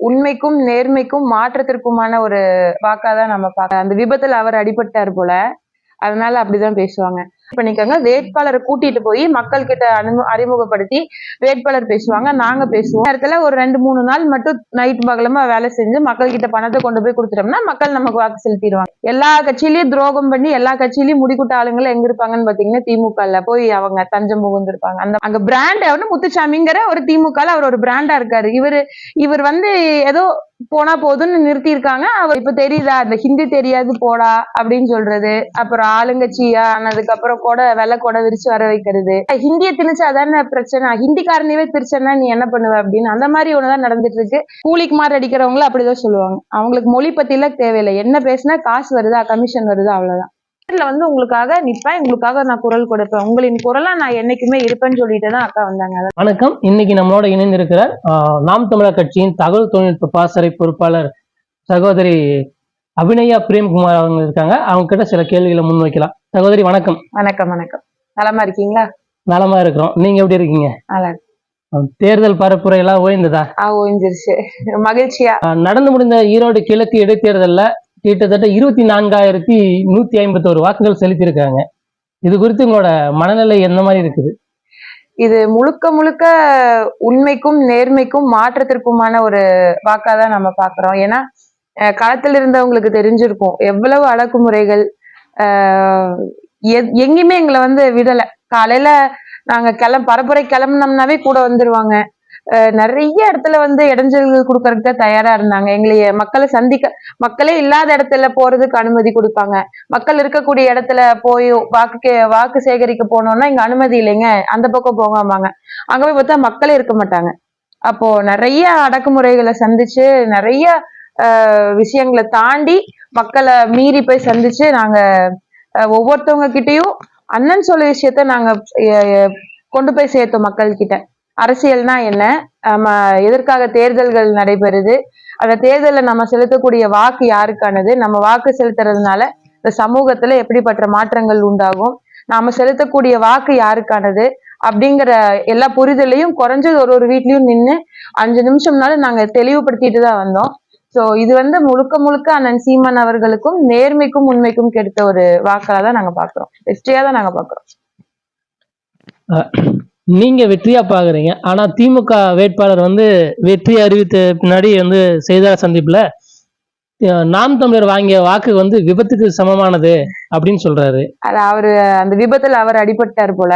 உண்மைக்கும் நேர்மைக்கும் மாற்றத்திற்குமான ஒரு வாக்காதான் நம்ம பார்க்க அந்த விபத்துல அவர் அடிபட்டார் போல. அதனால அப்படிதான் பேசுவாங்க. பண்ணிக்கோங்க. வேட்பாளரை கூட்டிட்டு போய் மக்கள் கிட்ட அனும அறிமுகப்படுத்தி வேட்பாளர் பேசுவாங்க. நாங்க பேசுவோம். நேரத்துல ஒரு ரெண்டு மூணு நாள் மட்டும் நைட் பகலமா வேலை செஞ்சு மக்கள் கிட்ட பணத்தை கொண்டு போய் கொடுத்துட்டோம்னா மக்கள் நமக்கு வாக்கு செலுத்திடுவாங்க. எல்லா கட்சியிலயும் துரோகம் பண்ணி எல்லா கட்சியிலயும் முடிக்கூட்ட ஆளுங்களை எங்க இருப்பாங்கன்னு பாத்தீங்கன்னா திமுகல போய் அவங்க தஞ்சம் புகுந்திருப்பாங்க. அந்த அங்க பிராண்ட் அவனு முத்துசாமிங்கிற ஒரு திமுகல அவர் ஒரு பிராண்டா இருக்காரு. இவர் இவர் வந்து ஏதோ போனா போதும்னு நிறுத்தி இருக்காங்க அவர் இப்ப தெரியுதா இந்த ஹிந்தி தெரியாது போடா அப்படின்னு சொல்றது. அப்புறம் ஆளுங்கட்சியா ஆனதுக்கு அப்புறம் கூட வெள்ள கொடை விரிச்சு வர வைக்கிறது. ஹிந்தியை திணிச்சு அதான பிரச்சனை? ஹிந்திக்காரனையவே திரிச்சனா நீ என்ன பண்ணுவ அப்படின்னு? அந்த மாதிரி ஒண்ணுதான் நடந்துட்டு இருக்கு கூலிக்கு மாதிரி அடிக்கிறவங்களும் அப்படிதான் சொல்லுவாங்க. அவங்களுக்கு மொழி பத்தி எல்லாம் தேவையில்லை. என்ன பேசினா காசு வருதா கமிஷன் வருதா அவ்வளவுதான். இதுல வந்து உங்களுக்காக நிப்பேன் உங்களுக்காக நான் குரல் கொடுப்பேன். உங்களின் குரலா நான் என்னைக்குமே இருப்பேன்னு சொல்லிட்டு தான் அக்கா வந்தாங்க. வணக்கம். இன்னைக்கு நம்மளோட இணைந்திருக்கிறார் நாம் தமிழர் கட்சியின் தகவல் தொழில்நுட்ப பாசறை பொறுப்பாளர் சகோதரி அபிநயா பிரேம்குமார் அவங்க இருக்காங்க. அவங்க கிட்ட சில கேள்விகளை முன்வைக்கலாம். சகோதரி வணக்கம். வணக்கம் வணக்கம். நலமா இருக்கீங்களா? நலமா இருக்கிறோம். நீங்க எப்படி இருக்கீங்க? நல்லா தேர்தல் பரப்புரை எல்லாம் ஓய்ந்ததா? ஓய்ஞ்சிருச்சு. மகிழ்ச்சியா? நடந்து முடிந்த ஈரோடு கிழக்கு இடைத்தேர்தல்ல கிட்டத்தட்ட இருபத்தி நான்காயிரத்தி நூத்தி ஐம்பத்தோரு வாக்குகள் செலுத்தியிருக்காங்க. இது குறித்து உங்களோட மனநிலை எந்த மாதிரி இருக்குது? இது முழுக்க முழுக்க உண்மைக்கும் நேர்மைக்கும் மாற்றத்திற்குமான ஒரு வாக்கா தான் நம்ம பாக்குறோம் ஏன்னா களத்தில் இருந்தவங்களுக்கு தெரிஞ்சிருக்கும். எவ்வளவு அடக்குமுறைகள் ஆஹ், எங்கேயுமே எங்களை வந்து விடல. காலையில நாங்க கிளம்ப பரப்புரை கிளம்புனோம்னாவே கூட வந்துருவாங்க. நிறைய இடத்துல வந்து இடைஞ்சல்கள் கொடுக்கறதுக்கு தான் தயாரா இருந்தாங்க. எங்களைய மக்களை சந்திக்க மக்களே இல்லாத இடத்துல போறதுக்கு அனுமதி கொடுப்பாங்க. மக்கள் இருக்கக்கூடிய இடத்துல போய் வாக்கு வாக்கு சேகரிக்க போனோம்னா இங்க அனுமதி இல்லைங்க. அந்த பக்கம் போகாமாங்க. அங்க போய் பார்த்தா மக்களே இருக்க மாட்டாங்க. அப்போ நிறைய அடக்குமுறைகளை சந்திச்சு நிறைய ஆஹ், விஷயங்களை தாண்டி மக்களை மீறி போய் சந்திச்சு நாங்க ஒவ்வொருத்தவங்க கிட்டயும் அண்ணன் சொல்ல விஷயத்த நாங்க கொண்டு போய் சேர்த்தோம் மக்கள் கிட்ட அரசியல்னா என்ன? நம்ம எதற்காக தேர்தல்கள் நடைபெறுது? அந்த தேர்தலில் நம்ம செலுத்தக்கூடிய வாக்கு யாருக்கானது? நம்ம வாக்கு செலுத்துறதுனால இந்த சமூகத்துல எப்படிப்பட்ட மாற்றங்கள் உண்டாகும்? நாம செலுத்தக்கூடிய வாக்கு யாருக்கானது? அப்படிங்கிற எல்லா புரிதலையும் குறைஞ்சது ஒரு ஒரு வீட்லயும் நின்று அஞ்சு நிமிஷம்னாலும் நாங்க தெளிவுபடுத்திட்டு தான் வந்தோம். ஸோ இது வந்து முழுக்க முழுக்க அண்ணன் சீமான் அவர்களுக்கும் நேர்மைக்கும் உண்மைக்கும் கெடுத்த ஒரு வாக்காக தான் நாங்கள் பார்க்குறோம் வெற்றியாக தான் நாங்கள் பார்க்குறோம் நீங்க வெற்றியா பாக்குறீங்க. ஆனா திமுக வேட்பாளர் வந்து வெற்றி அறிவித்த பின்னாடி வந்து செய்தியாளர் சந்திப்புல நாம் தமிழர் வாங்கிய வாக்கு வந்து விபத்துக்கு சமமானது அப்படின்னு சொல்றாரு. அது அவரு அந்த விபத்துல அவர் அடிபட்டார் போல.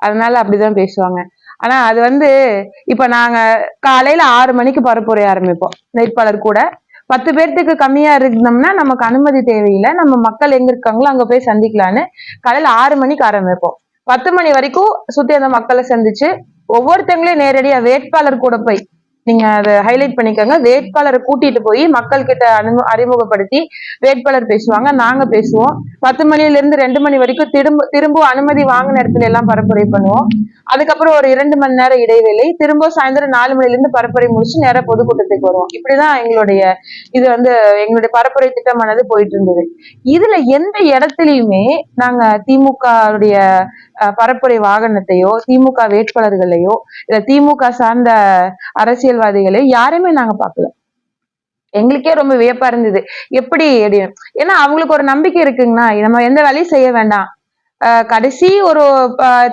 அதனால அப்படிதான் பேசுவாங்க. ஆனா அது வந்து இப்ப நாங்க காலையில ஆறு மணிக்கு பரப்புரை ஆரம்பிப்போம். வேட்பாளர் கூட. பத்து பேர்த்துக்கு கம்மியா இருந்தோம்னா நமக்கு அனுமதி தேவையில்லை. நம்ம மக்கள் எங்க இருக்காங்களோ அங்க போய் சந்திக்கலான்னு காலையில ஆறு மணிக்கு ஆரம்பிப்போம். பத்து மணி வரைக்கும் சுத்தி அந்த மக்களை சந்திச்சு ஒவ்வொருத்தங்களையும் நேரடியா வேட்பாளர் கூட போய் நீங்க அதை ஹைலைட் பண்ணிக்கோங்க. வேட்பாளரை கூட்டிட்டு போய் மக்கள் கிட்ட அனும அறிமுகப்படுத்தி வேட்பாளர் பேசுவாங்க. நாங்க பேசுவோம். பத்து மணில இருந்து ரெண்டு மணி வரைக்கும் திரும்ப திரும்ப அனுமதி வாங்கின இடத்துல எல்லாம் பரப்புரை பண்ணுவோம். அதுக்கப்புறம் ஒரு இரண்டு மணி நேரம் இடைவேளை திரும்ப சாயந்தரம் நாலு மணில இருந்து பரப்புரை முடிச்சு நேரா பொதுக்கூட்டத்துக்கு வருவோம். இப்படிதான் எங்களுடைய இது வந்து எங்களுடைய பரப்புரை திட்டமானது போயிட்டு இருந்தது இதுல எந்த இடத்துலயுமே நாங்க திமுகவுடைய பரப்புரை வாகனத்தையோ திமுக வேட்பாளர்களையோ இல்ல திமுக சார்ந்த அரசியல் அரசியல்வாதிகளை யாருமே நாங்க பார்க்கல. எங்களுக்கே ரொம்ப வியப்பா இருந்தது. எப்படி அப்படின்னு ஏன்னா அவங்களுக்கு ஒரு நம்பிக்கை இருக்குங்கண்ணா. நம்ம எந்த வேலையும் செய்ய வேண்டாம். ஆஹ் கடைசி ஒரு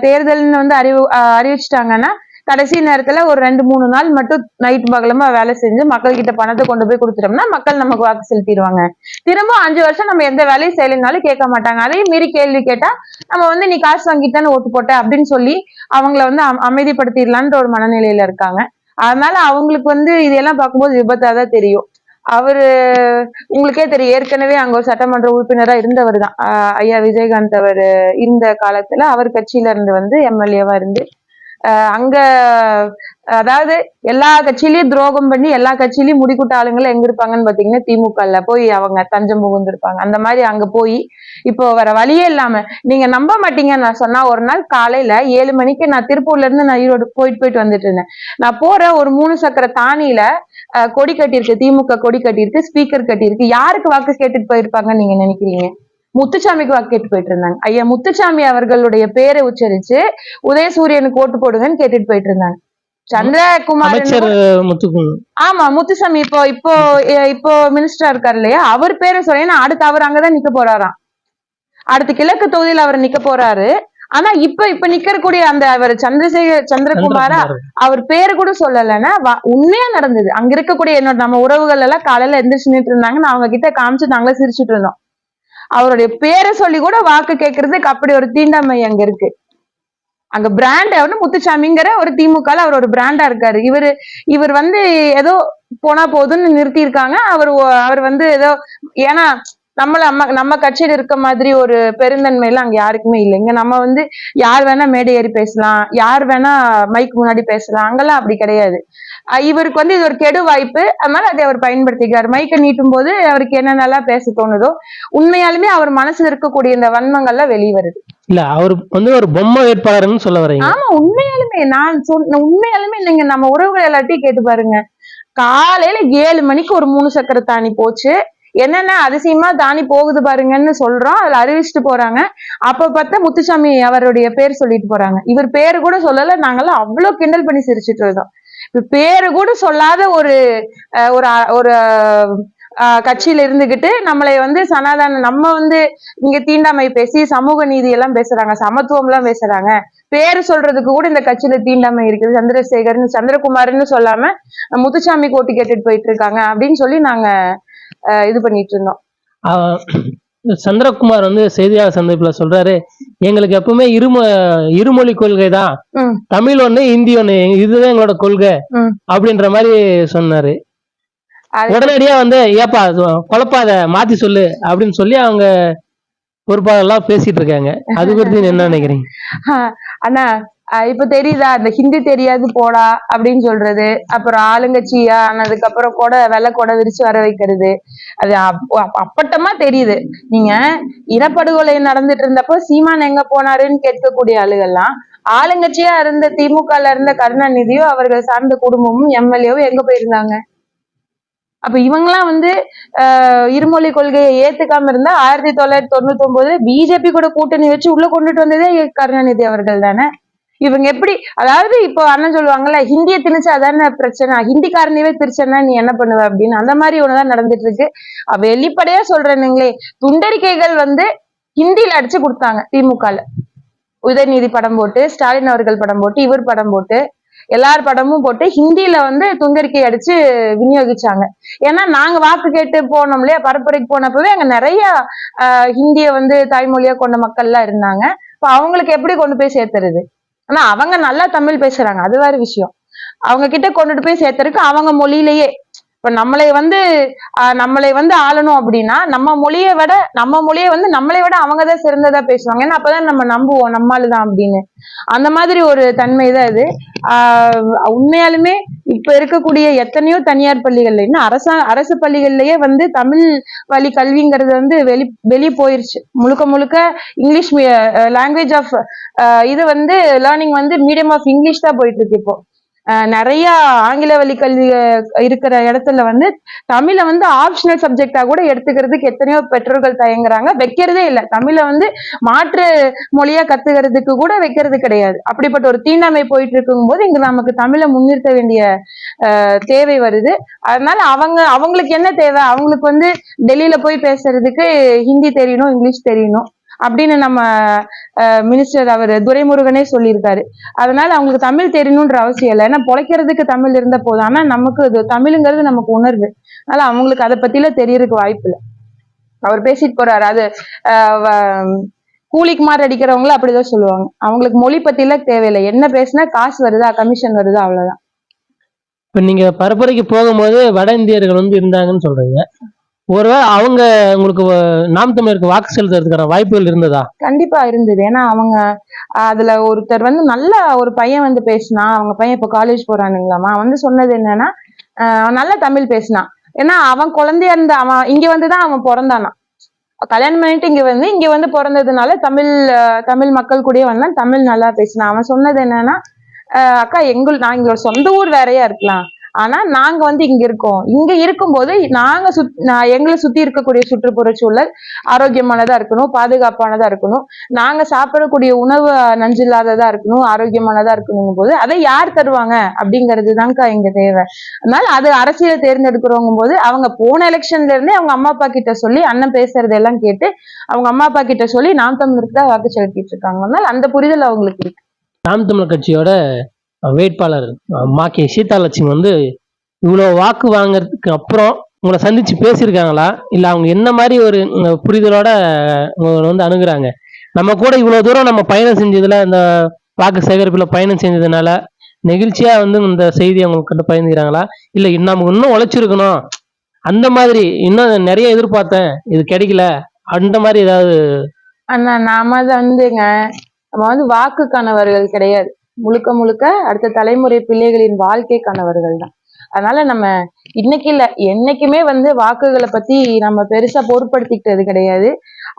தேர்தல்னு வந்து அறிவு அறிவிச்சிட்டாங்கன்னா கடைசி நேரத்துல ஒரு ரெண்டு மூணு நாள் மட்டும் நைட் பகலமா வேலை செஞ்சு மக்கள் கிட்ட பணத்தை கொண்டு போய் கொடுத்துட்டோம்னா மக்கள் நமக்கு வாக்கு செலுத்திடுவாங்க. திரும்ப அஞ்சு வருஷம் நம்ம எந்த வேலையும் செய்யலைனாலும் கேட்க மாட்டாங்க. அதையும் மீறி கேள்வி கேட்டா நம்ம வந்து நீ காசு வாங்கிட்டான்னு ஓட்டு போட்ட அப்படின்னு சொல்லி அவங்கள வந்து அமைதிப்படுத்திடலான்ற ஒரு மனநிலையில இருக்காங்க. அதனால அவங்களுக்கு வந்து இதெல்லாம் பார்க்கும்போது விபத்தா தான் தெரியும். அவரு உங்களுக்கே தெரியும். ஏற்கனவே அங்க ஒரு சட்டமன்ற உறுப்பினரா இருந்தவர் தான். ஐயா விஜயகாந்த் அவர் இருந்த காலத்துல அவர் கட்சியில இருந்து வந்து எம்எல்ஏவா இருந்து ஆஹ் அங்க அதாவது எல்லா கட்சியிலயும் துரோகம் பண்ணி எல்லா கட்சியிலயும் முடிக்கூட்ட ஆளுங்களை எங்க இருப்பாங்கன்னு பாத்தீங்கன்னா திமுகல போய் அவங்க தஞ்சம் புகுந்திருப்பாங்க. அந்த மாதிரி அங்க போய் இப்போ வேற வழியே இல்லாம நீங்க நம்ப மாட்டீங்க நான் சொன்னா ஒரு நாள் காலையில ஏழு மணிக்கு நான் திருப்பூர்ல இருந்து நான் ஈரோடு போயிட்டு போயிட்டு வந்துட்டு இருந்தேன். நான் போற ஒரு மூணு சக்கர தானியில கொடி கட்டியிருக்கு திமுக கொடி கட்டியிருக்கு ஸ்பீக்கர் கட்டியிருக்கு. யாருக்கு வாக்கு கேட்டுட்டு போயிருப்பாங்கன்னு நீங்க நினைக்கிறீங்க? முத்துசாமிக்கு வாக்கு கேட்டு போயிட்டு இருந்தாங்க. ஐயா முத்துசாமி அவர்களுடைய பேரை உச்சரிச்சு உதயசூரியனுக்கு ஓட்டு போடுங்கன்னு கேட்டுட்டு போயிட்டு இருந்தாங்க. சந்திரகுமார் அமைச்சர் ஆமா முத்துசாமி. இப்போ இப்போ இப்போ மினிஸ்டரா இருக்காரு இல்லையா? அவர் பேரை சொல்ல அடுத்து அவர் அங்கதான் நிக்க போறாராம். அடுத்து கிழக்கு தொகுதியில அவர் நிக்க போறாரு. ஆனா இப்ப இப்ப நிக்கக்கூடிய அந்த அவர் சந்திரசேகர் சந்திரகுமாரா அவர் பேரு கூட சொல்லலைன்னா உண்மையா நடந்தது. அங்க இருக்கக்கூடிய என்னோட நம்ம உறவுகள் எல்லாம் காலையில எந்திரிச்சு நின்னுட்டு இருந்தாங்க. நான் அவங்க கிட்ட காமிச்சு நாங்களே சிரிச்சுட்டு இருந்தோம். அவருடைய பேரை சொல்லி கூட வாக்கு கேட்கறதுக்கு அப்படி ஒரு தீண்டாமை அங்க இருக்கு. அங்க பிராண்ட் வந்து முத்துசாமிங்கிற ஒரு திமுக அவர் ஒரு பிராண்டா இருக்காரு. இவரு இவர் வந்து ஏதோ போனா போதும்னு நிறுத்தி இருக்காங்க அவர் அவர் வந்து ஏதோ ஏன்னா நம்மள நம்ம நம்ம கட்சியில இருக்க மாதிரி ஒரு பெருந்தன்மை எல்லாம் அங்க யாருக்குமே இல்லை. இங்க நம்ம வந்து யார் வேணா மேடை ஏறி பேசலாம். யார் வேணா மைக் முன்னாடி பேசலாம். அங்கெல்லாம் அப்படி கிடையாது. இவருக்கு வந்து இது ஒரு கெடு வாய்ப்பு. அதனால அதை அவர் பயன்படுத்திக்கிறார். மைக்கை நீட்டும் போது அவருக்கு என்னென்னலாம் பேச தோணுதோ உண்மையாலுமே அவர் மனசுல இருக்கக்கூடிய இந்த வன்மங்கள்லாம் வெளியே வருது இல்ல அவர் வந்து ஒரு பொம்மை வேட்பாளர்னு சொல்ல வரீங்க. ஆமா உண்மையாலுமே நான் சொன்ன உண்மையாலுமே நீங்க நம்ம உறவுகள் எல்லாத்தையும் கேட்டு பாருங்க. காலையில ஏழு மணிக்கு ஒரு மூணு சக்கர தாணி போச்சு. என்னென்ன அதிசயமா தாணி போகுது பாருங்கன்னு சொல்றோம். அதுல அறிவிச்சுட்டு போறாங்க. அப்ப பார்த்தா முத்துசாமி அவருடைய பேர் சொல்லிட்டு போறாங்க. இவர் பேரு கூட சொல்லல நாங்கெல்லாம் அவ்வளவு கிண்டல் பண்ணி சிரிச்சிட்டு இருந்தோம். பேரு கூட சொல்லாத ஒரு அஹ், ஒரு ஒரு கட்சியில இருந்துகிட்டு நம்மளை வந்து சனாதன நம்ம வந்து இங்க தீண்டாமை பேசி சமூக நீதி எல்லாம் பேசுறாங்க சமத்துவம் எல்லாம் பேசுறாங்க. பேரு சொல்றதுக்கு கூட இந்த கட்சியில தீண்டாமை இருக்குது. சந்திரசேகர்னு சந்திரகுமார்னு சொல்லாம முத்துசாமி கோட்டு கேட்டுட்டு போயிட்டு இருக்காங்க அப்படின்னு சொல்லி நாங்க இது பண்ணிட்டு இருந்தோம். சந்திரகுமார் வந்து செய்தியாளர் சந்திப்புல சொல்றாரு எங்களுக்கு எப்பவுமே இரும இருமொழி கொள்கை தான். தமிழ் ஒண்ணு ஹிந்தி ஒண்ணு இதுதான் எங்களோட கொள்கை. அப்படின்ற மாதிரி சொன்னாரு. உடனடியா வந்து ஏப்பா அது குழப்பாத மாத்தி சொல்லு அப்படின்னு சொல்லி அவங்க பொறுப்பாளர்லாம் பேசிட்டு இருக்காங்க. அது நீங்க என்ன நினைக்கிறீங்க? அண்ணா இப்ப தெரியுதா அந்த ஹிந்தி தெரியாது போடா அப்படின்னு சொல்றது. அப்புறம் ஆளுங்கட்சியா ஆனதுக்கு அப்புறம் கொடை வெள்ளை கொடை விரிச்சு வர வைக்கிறது. அது அப்ப- அப்ப- அப்பட்டமா தெரியுது. நீங்க இனப்படுகொலை நடந்துட்டு இருந்தப்போ சீமான் எங்க போனாருன்னு கேட்கக்கூடிய ஆளுகள்லாம் ஆளுங்கட்சியா இருந்த திமுகல இருந்த கருணாநிதியோ அவர்கள் சார்ந்த குடும்பமும் எம்எல்ஏவும் எங்க போயிருந்தாங்க? அப்ப இவங்கெல்லாம் வந்து ஆஹ் இருமொழி கொள்கையை ஏத்துக்காம இருந்தா ஆயிரத்தி தொள்ளாயிரத்தி தொண்ணூத்தி ஒன்பதுல பிஜேபி கூட கூட்டணி வச்சு உள்ள கொண்டுட்டு வந்ததே கருணாநிதி அவர்கள் தானே? இவங்க எப்படி அதாவது இப்போ அண்ணன் சொல்லுவாங்கல்ல ஹிந்தியை திணிச்சு அதான பிரச்சனை ஹிந்திக்காரனையவே திரிச்சனா நீ என்ன பண்ணுவ அப்படின்னு அந்த மாதிரி ஒண்ணுதான் நடந்துட்டு இருக்கு. அவ வெளிப்படையா சொல்றேனுங்களே துண்டறிக்கைகள் வந்து ஹிந்தியில அடிச்சு கொடுத்தாங்க திமுகல. உதயநிதி படம் போட்டு ஸ்டாலின் அவர்கள் படம் போட்டு இவர் படம் போட்டு எல்லார் படமும் போட்டு ஹிந்தியில வந்து துண்டறிக்கை அடிச்சு விநியோகிச்சாங்க. ஏன்னா நாங்க வாக்கு கேட்டு போனோம் இல்லையா? பரப்புரைக்கு போனப்பவே அங்க நிறைய ஹிந்திய வந்து தாய்மொழியா கொண்ட மக்கள் எல்லாம் இருந்தாங்க. இப்ப அவங்களுக்கு எப்படி கொண்டு போய் சேர்த்துறது? ஆனா அவங்க நல்லா தமிழ் பேசுறாங்க. அது வேற விஷயம். அவங்க கிட்ட கொண்டுட்டு போய் சேர்த்துருக்கு அவங்க மொழியிலேயே. இப்ப நம்மளை வந்து நம்மளை வந்து ஆளணும் அப்படின்னா நம்ம மொழியை விட நம்ம மொழியை வந்து நம்மளை விட அவங்க தான் சிறந்ததா பேசுவாங்க. ஏன்னா அப்பதான் நம்ம நம்புவோம் நம்மால தான் அப்படின்னு. அந்த மாதிரி ஒரு தன்மை தான் இது. உண்மையாலுமே இப்ப இருக்கக்கூடிய எத்தனையோ தனியார் பள்ளிகள்ல இன்னும் அரசா அரசு பள்ளிகள்லயே வந்து தமிழ் வழி கல்விங்கிறது வந்து வெளி வெளியே போயிருச்சு. முழுக்க முழுக்க இங்கிலீஷ் லாங்குவேஜ் ஆஃப் இது வந்து லேர்னிங் வந்து மீடியம் ஆஃப் இங்கிலீஷ் தான் போயிட்டு இருக்கு இப்போ. நிறைய ஆங்கில வழி கல்வி இருக்கிற இடத்துல வந்து தமிழை வந்து ஆப்ஷனல் சப்ஜெக்டா கூட எடுத்துக்கிறதுக்கு எத்தனையோ பெற்றோர்கள் தயங்குறாங்க. வைக்கிறதே இல்லை. தமிழை வந்து மாற்று மொழியா கத்துக்கிறதுக்கு கூட வைக்கிறது கிடையாது. அப்படிப்பட்ட ஒரு தீண்டாமை போயிட்டு இருக்கும்போது இங்க நமக்கு தமிழை முன்னிறுத்த வேண்டிய தேவை வருது. அதனால அவங்க அவங்களுக்கு என்ன தேவை? அவங்களுக்கு வந்து டெல்லியில போய் பேசுறதுக்கு ஹிந்தி தெரியணும் இங்கிலீஷ் தெரியணும். அப்படின்னு நம்ம மினிஸ்டர் அவர் துரைமுருகனே சொல்லியிருக்காரு. அதனால அவங்களுக்கு தமிழ் தெரியணுன்ற அவசியம் இல்லை. ஏன்னா பொழைக்கிறதுக்கு தமிழ் இருந்த போதும். ஆனா நமக்கு அது தமிழுங்கிறது நமக்கு உணர்வு. அதனால அவங்களுக்கு அதை பத்திலாம் தெரியறதுக்கு வாய்ப்பு இல்லை. அவர் பேசிட்டு போறாரு. அது ஆஹ் கூலிக்கு மாதிரி அடிக்கிறவங்கள அப்படிதான் சொல்லுவாங்க. அவங்களுக்கு மொழி பத்திலாம் தேவையில்லை. என்ன பேசினா காசு வருதா கமிஷன் வருதா அவ்வளவுதான். இப்ப நீங்க பரப்புரைக்கு போகும்போது வட இந்தியர்கள் வந்து இருந்தாங்கன்னு சொல்றீங்க. ஒருவேளை அவங்க உங்களுக்கு நாம் தமிழருக்கு வாக்கு செலுத்துறதுக்கான வாய்ப்புகள் இருந்ததா? கண்டிப்பா இருந்தது. ஏன்னா அவங்க அதுல ஒருத்தர் வந்து நல்ல ஒரு பையன் வந்து பேசினா அவங்க பையன் இப்போ காலேஜ் போறானுங்களாமா வந்து சொன்னது என்னன்னா நல்ல அவன் நல்லா தமிழ் பேசினான் ஏன்னா அவன் குழந்தையா இருந்த அவன் இங்க வந்துதான் அவன் பிறந்தானா. கல்யாணம் பண்ணிட்டு இங்க வந்து இங்க வந்து பிறந்ததுனால தமிழ் தமிழ் மக்கள் கூடயே வந்தான் தமிழ் நல்லா பேசினான் அவன் சொன்னது என்னன்னா அக்கா எங்கள் நான் எங்களோட சொந்த ஊர் வேறையா இருக்கலாம். ஆனா நாங்க வந்து இங்க இருக்கோம். இங்க இருக்கும்போது நாங்க சுத் எங்களை சுத்தி இருக்கக்கூடிய சுற்றுப்புற சூழல் ஆரோக்கியமானதா இருக்கணும் பாதுகாப்பானதா இருக்கணும். நாங்க சாப்பிடக்கூடிய உணவு நஞ்சில்லாததா இருக்கணும் ஆரோக்கியமானதா இருக்கணும் போது அதை யார் தருவாங்க? அப்படிங்கிறது தான்க்கா இங்க தேவை. அதனால அது அரசியலை தேர்ந்தெடுக்கிறவங்க போது அவங்க போன எலெக்ஷன்ல இருந்தே அவங்க அம்மா அப்பா கிட்ட சொல்லி அண்ணன் பேசுறது எல்லாம் கேட்டு அவங்க அம்மா அப்பா கிட்ட சொல்லி நாம் தமிழருக்கு தான் வாக்கு செலுத்திட்டு இருக்காங்க. அதனால அந்த புரிதல் அவங்களுக்கு இருக்கு. நாம் தமிழர் கட்சியோட வேட்பாளர் மா கே சீதாலட்சுமி வந்து இவ்வளோ வாக்கு வாங்குறதுக்கு அப்புறம் உங்களை சந்தித்து பேசியிருக்காங்களா? இல்லை அவங்க என்ன மாதிரி ஒரு புரிதலோட உங்களை வந்து அணுகிறாங்க? நம்ம கூட இவ்வளோ தூரம் நம்ம பயணம் செஞ்சதில் இந்த வாக்கு சேகரிப்பில் பயணம் செஞ்சதுனால நெகிழ்ச்சியாக வந்து இந்த செய்தி அவங்கக்கிட்ட பயந்துக்கிறாங்களா இல்லை நம்ம இன்னும் உழைச்சிருக்கணும். அந்த மாதிரி இன்னும் நிறைய எதிர்பார்த்தேன். இது கிடைக்கல. அந்த மாதிரி ஏதாவது அண்ணா நாம வந்துங்க நம்ம வந்து வாக்கு கணவர்கள் கிடையாது. முழுக்க முழுக்க அடுத்த தலைமுறை பிள்ளைகளின் வாழ்க்கை கணவர்கள் தான். அதனால நம்ம இன்னைக்கு இல்ல என்னைக்குமே வந்து வாக்குகளை பத்தி நம்ம பெருசா பொருட்படுத்திக்கிட்டது கிடையாது.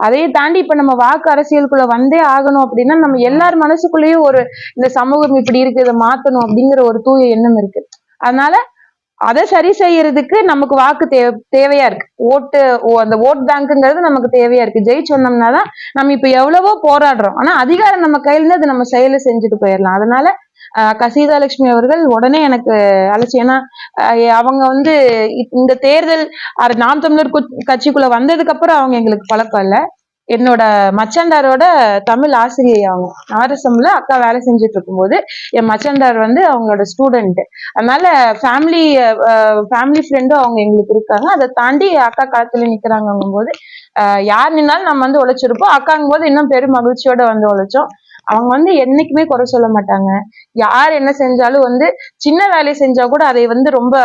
அதையும் தாண்டி இப்ப நம்ம வாக்கு அரசியலுக்குள்ள வந்தே ஆகணும் அப்படின்னா நம்ம எல்லார் மனசுக்குள்ளேயும் ஒரு இந்த சமூகம் இப்படி இருக்கு இதை மாத்தணும் அப்படிங்கிற ஒரு தூய எண்ணம் இருக்கு. அதனால அதை சரி செய்யறதுக்கு நமக்கு வாக்கு தே தேவையா இருக்கு. ஓட்டு ஓ- அந்த ஓட் பேங்க்குங்கிறது நமக்கு தேவையா இருக்கு. ஜெயிச்சு வந்தோம்னா தான் நம்ம இப்ப எவ்வளவோ போராடுறோம். ஆனா அதிகாரம் நம்ம கையில இருந்து அது நம்ம செயலை செஞ்சுட்டு போயிடலாம். அதனால ஆஹ் அவர்கள் உடனே எனக்கு அழைச்சி ஏன்னா அவங்க வந்து இந்த தேர்தல் நாம் தமிழர் கு- கட்சிக்குள்ள வந்ததுக்கு அப்புறம் அவங்க எங்களுக்கு பழக்கம் இல்லை. என்னோட மச்சாண்டாரோட தமிழ் ஆசிரியை அவங்க. நவரசம்ல அக்கா வேலை செஞ்சுட்டு இருக்கும்போது என் மச்சாண்டார் வந்து அவங்களோட ஸ்டூடெண்ட் அதனால ஃபேமிலி ஃபேமிலி ஃப்ரெண்டும் அவங்க எங்களுக்கு இருக்காங்க. அதை தாண்டி அக்கா களத்துல நிக்கிறாங்கும் போது யார் நின்னாலும் நம்ம வந்து உழைச்சிருப்போம். அக்காங்கும் போது இன்னும் பெரும் மகிழ்ச்சியோட வந்து உழைச்சோம். அவங்க வந்து என்னைக்குமே குறை சொல்ல மாட்டாங்க. யார் என்ன செஞ்சாலும் வந்து சின்ன வேலையை செஞ்சா கூட அதை வந்து ரொம்ப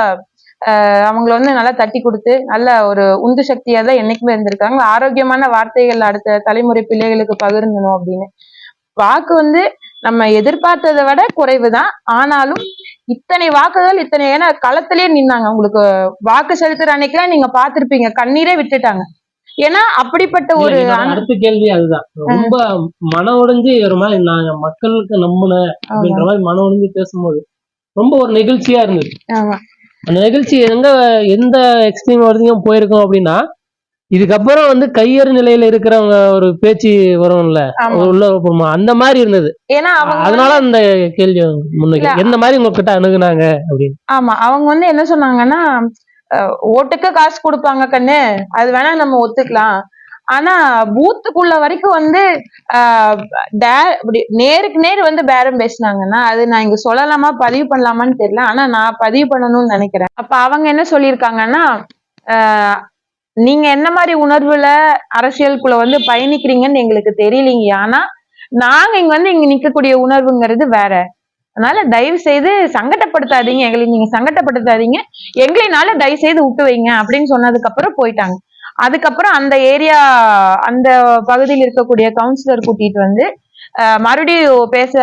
அவங்கள வந்து நல்லா தட்டி கொடுத்து நல்ல ஒரு உந்து சக்தியா தான் என்னைக்குமே இருந்திருக்காங்க. ஆரோக்கியமான வார்த்தைகள் அடுத்த தலைமுறை பிள்ளைகளுக்கு பகிர்ந்தணும் அப்படின்னு. வாக்கு வந்து நம்ம எதிர்பார்த்ததை விட குறைவுதான். ஆனாலும் இத்தனை வாக்குகள் இத்தனை ஏன்னா களத்திலேயே நின்னாங்க. உங்களுக்கு வாக்கு செலுத்துற அன்னைக்கெல்லாம் நீங்க பார்த்திருப்பீங்க. கண்ணீரே விட்டுட்டாங்க. ஏன்னா அப்படிப்பட்ட ஒரு அடுத்த கேள்வி அதுதான். ரொம்ப மன உடைஞ்சு ஒரு மாதிரி நாங்க மக்களுக்கு நம்பின அப்படின்ற மாதிரி மன உடைஞ்சு பேசும்போது ரொம்ப ஒரு நெகிழ்ச்சியா இருந்தது. ஆமா. அந்த நிகழ்ச்சி எங்க எந்த எக்ஸ்ட்ரீம் வரைக்கும் போயிருக்கோம் அப்படின்னா இதுக்கப்புறம் வந்து கையறு நிலையில இருக்கிறவங்க ஒரு பேச்சு வரும்ல உள்ள போமா அந்த மாதிரி இருந்தது. அதனால அந்த கேள்வி முன்வைக்க எந்த மாதிரி உங்ககிட்ட அணுகுனாங்க அப்படின்னு. ஆமா அவங்க வந்து என்ன சொன்னாங்கன்னா ஓட்டுக்கு காசு கொடுப்பாங்க கண்ணு அது வேணா நம்ம ஒத்துக்கலாம். ஆனா பூத்துக்குள்ள வரைக்கும் வந்து இப்படி நேருக்கு நேர் வந்து பேரம் பேசினாங்கன்னா அது நான் இங்க சொல்லலாமா பதிவு பண்ணலாமான்னு தெரியல. ஆனா நான் பதிவு பண்ணணும்னு நினைக்கிறேன். அப்ப அவங்க என்ன சொல்லியிருக்காங்கன்னா நீங்க என்ன மாதிரி உணர்வுல அரசியலுக்குள்ள வந்து பயணிக்கிறீங்கன்னு எங்களுக்கு தெரியலீங்க. ஆனா நாங்க இங்க வந்து இங்க நிக்கக்கூடிய உணர்வுங்கிறது வேற. அதனால தயவு செய்து சங்கடப்படுத்தாதீங்க. எங்களை நீங்க சங்கடப்படுத்தாதீங்க. எங்களைனால தயவு செய்து விட்டு வைங்க அப்படின்னு சொன்னதுக்கு அப்புறம் போயிட்டாங்க. அதுக்கப்புறம் அந்த ஏரியா அந்த பகுதியில் இருக்கக்கூடிய கவுன்சிலர் கூட்டிட்டு வந்து மறுபடியும் பேச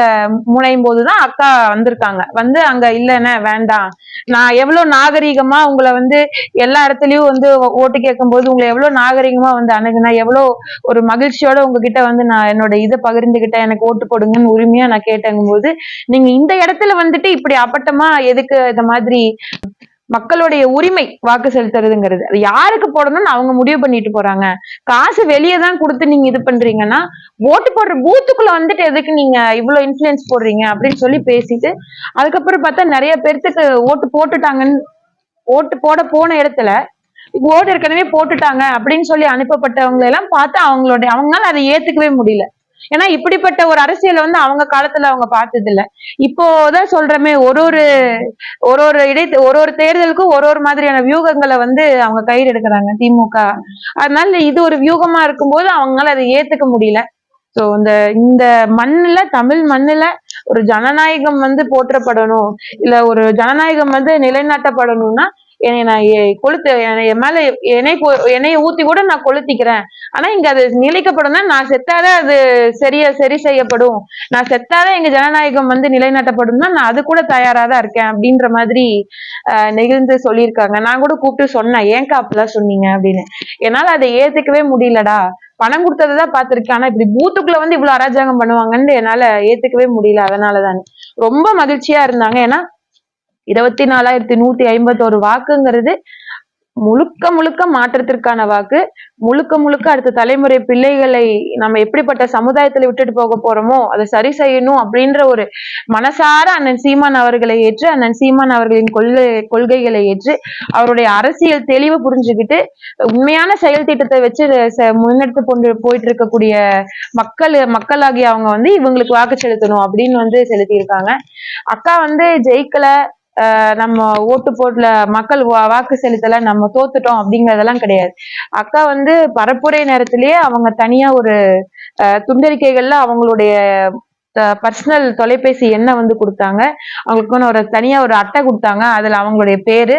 முனையும் போதுதான் அக்கா வந்திருக்காங்க. வந்து அங்க இல்லைன்னா வேண்டாம். நான் எவ்வளவு நாகரீகமா உங்களை வந்து எல்லா இடத்துலயும் வந்து ஓட்டு கேட்கும் போது உங்களை எவ்வளவு நாகரீகமா வந்து அணுகுனா எவ்வளவு ஒரு மகிழ்ச்சியோட உங்ககிட்ட வந்து நான் என்னோட இதை பகிர்ந்துகிட்டேன் எனக்கு ஓட்டு போடுங்கன்னு உரிமையா நான் கேட்டங்கும் போது நீங்க இந்த இடத்துல வந்துட்டு இப்படி அப்பட்டமா எதுக்கு இந்த மாதிரி மக்களுடைய உரிமை வாக்கு செலுத்துறதுங்கிறது. அது யாருக்கு போடணும்னு அவங்க முடிவு பண்ணிட்டு போறாங்க. காசு வெளியே தான் கொடுத்து நீங்க இது பண்றீங்கன்னா ஓட்டு போடுற பூத்துக்குள்ள வந்துட்டு எதுக்கு நீங்க இவ்வளவு இன்ஃபுளுன்ஸ் போடுறீங்க அப்படின்னு சொல்லி பேசிட்டு அதுக்கப்புறம் பார்த்தா நிறைய பேர்த்துக்கு ஓட்டு போட்டுட்டாங்கன்னு ஓட்டு போட போன இடத்துல ஓட்டு ஏற்கனவே போட்டுட்டாங்க அப்படின்னு சொல்லி அனுப்பப்பட்டவங்களை எல்லாம் பார்த்து அவங்களுடைய அவங்களால அதை ஏத்துக்கவே முடியல. ஏன்னா இப்படிப்பட்ட ஒரு அரசியலை வந்து அவங்க காலத்துல அவங்க பார்த்தது இல்ல இப்போதான் சொல்றமே ஒரு ஒரு ஒரு ஒரு இடை ஒரு ஒரு தேர்தலுக்கும் ஒரு ஒரு மாதிரியான வியூகங்களை வந்து அவங்க கையில் எடுக்கிறாங்க திமுக. அதனால இது ஒரு வியூகமா இருக்கும்போது அவங்களால அதை ஏத்துக்க முடியல. சோ இந்த இந்த மண்ணுல தமிழ் மண்ணுல ஒரு ஜனநாயகம் வந்து போற்றப்படணும் இல்ல ஒரு ஜனநாயகம் வந்து நிலைநாட்டப்படணும்னா என்னை நான் கொளுத்து என் மேல எண்ணெய் கொ- ஊத்தி கூட நான் கொளுத்திக்கிறேன். ஆனா இங்க அது நிலைக்கப்படும்னா நான் செத்தாதான் அது சரியா சரி செய்யப்படும். நான் செத்தாதான் எங்க ஜனநாயகம் வந்து நிலைநாட்டப்படும்னா நான் அது கூட தயாரா தான் இருக்கேன் அப்படின்ற மாதிரி ஆஹ் நெகிழ்ந்து சொல்லியிருக்காங்க. நான் கூட கூப்பிட்டு சொன்னேன். ஏன்க்கா அப்படிலாம் சொன்னீங்க அப்படின்னு. என்னால அதை ஏத்துக்கவே முடியலடா. பணம் கொடுத்ததான் பார்த்துருக்கேன். ஆனா இப்படி பூத்துக்குள்ள வந்து இவ்வளவு அராஜகம் பண்ணுவாங்கன்னு என்னால ஏத்துக்கவே முடியல. அதனாலதான். ரொம்ப மகிழ்ச்சியா இருந்தாங்க. ஏன்னா இருபத்தி நாலாயிரத்தி நூத்தி ஐம்பத்தோரு வாக்குங்கிறது முழுக்க முழுக்க மாற்றத்திற்கான வாக்கு. முழுக்க முழுக்க அடுத்த தலைமுறை பிள்ளைகளை நம்ம எப்படிப்பட்ட சமுதாயத்துல விட்டுட்டு போக போறோமோ அதை சரி செய்யணும் அப்படின்ற ஒரு மனசார அண்ணன் சீமான் அவர்களை ஏற்று அண்ணன் சீமான் அவர்களின் கொள்கை கொள்கைகளை ஏற்று அவருடைய அரசியல் தெளிவு புரிஞ்சுக்கிட்டு உண்மையான செயல் திட்டத்தை வச்சு ச- முன்னெடுத்து கொண்டு போயிட்டு இருக்கக்கூடிய மக்கள் மக்களாகிய அவங்க வந்து இவங்களுக்கு வாக்கு செலுத்தணும் அப்படின்னு வந்து செலுத்தியிருக்காங்க. அக்கா வந்து ஜெயிக்கல நம்ம ஓட்டு போட்டுல மக்கள் வா- வாக்கு செலுத்தல நம்ம தோத்துட்டோம் அப்படிங்கறதெல்லாம் கிடையாது. அக்கா வந்து பரப்புரை நேரத்திலேயே அவங்க தனியா ஒரு துண்டறிக்கைகள்ல அவங்களுடைய பர்சனல் தொலைபேசி எண்ணை வந்து கொடுத்தாங்க. அவங்களுக்குன்னு ஒரு தனியா ஒரு அட்டை கொடுத்தாங்க. அதுல அவங்களுடைய பேரு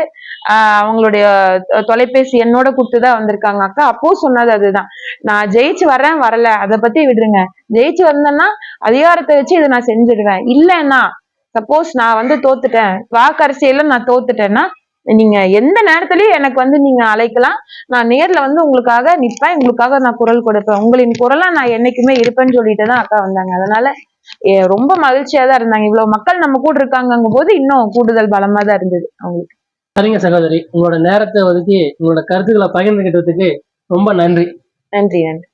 அவங்களுடைய தொலைபேசி என்னோட கொடுத்துதான் வந்திருக்காங்க அக்கா. அப்போ சொன்னது அதுதான். நான் ஜெயிச்சு வரேன் வரல. அதை பத்தி விடுங்க. ஜெயிச்சு வந்தேன்னா அதிகாரத்தை வச்சு இதை நான் செஞ்சிடுவேன். இல்லைன்னா சப்போஸ் நான் வந்து தோத்துட்டேன். வாக்கு அரசியல்ல நான் தோத்துட்டேன்னா நீங்க எந்த நேரத்துலயும் எனக்கு வந்து நீங்க அழைக்கலாம். நான் நேர்ல வந்து உங்களுக்காக நிப்பேன். உங்களுக்காக நான் குரல் கொடுப்பேன். உங்களின் குரலா நான் என்னைக்குமே இருப்பேன்னு சொல்லிட்டு தான் அக்கா வந்தாங்க. அதனால ரொம்ப மகிழ்ச்சியா தான் இருந்தாங்க. இவ்வளவு மக்கள் நம்ம கூட இருக்காங்கங்கும் போது இன்னும் கூடுதல் பலமா தான் இருந்தது அவங்களுக்கு. சரிங்க சகோதரி. உங்களோட நேரத்தை ஒதுக்கி உங்களோட கருத்துக்களை பகிர்ந்துகிட்டதுக்கு ரொம்ப நன்றி. நன்றி நன்றி.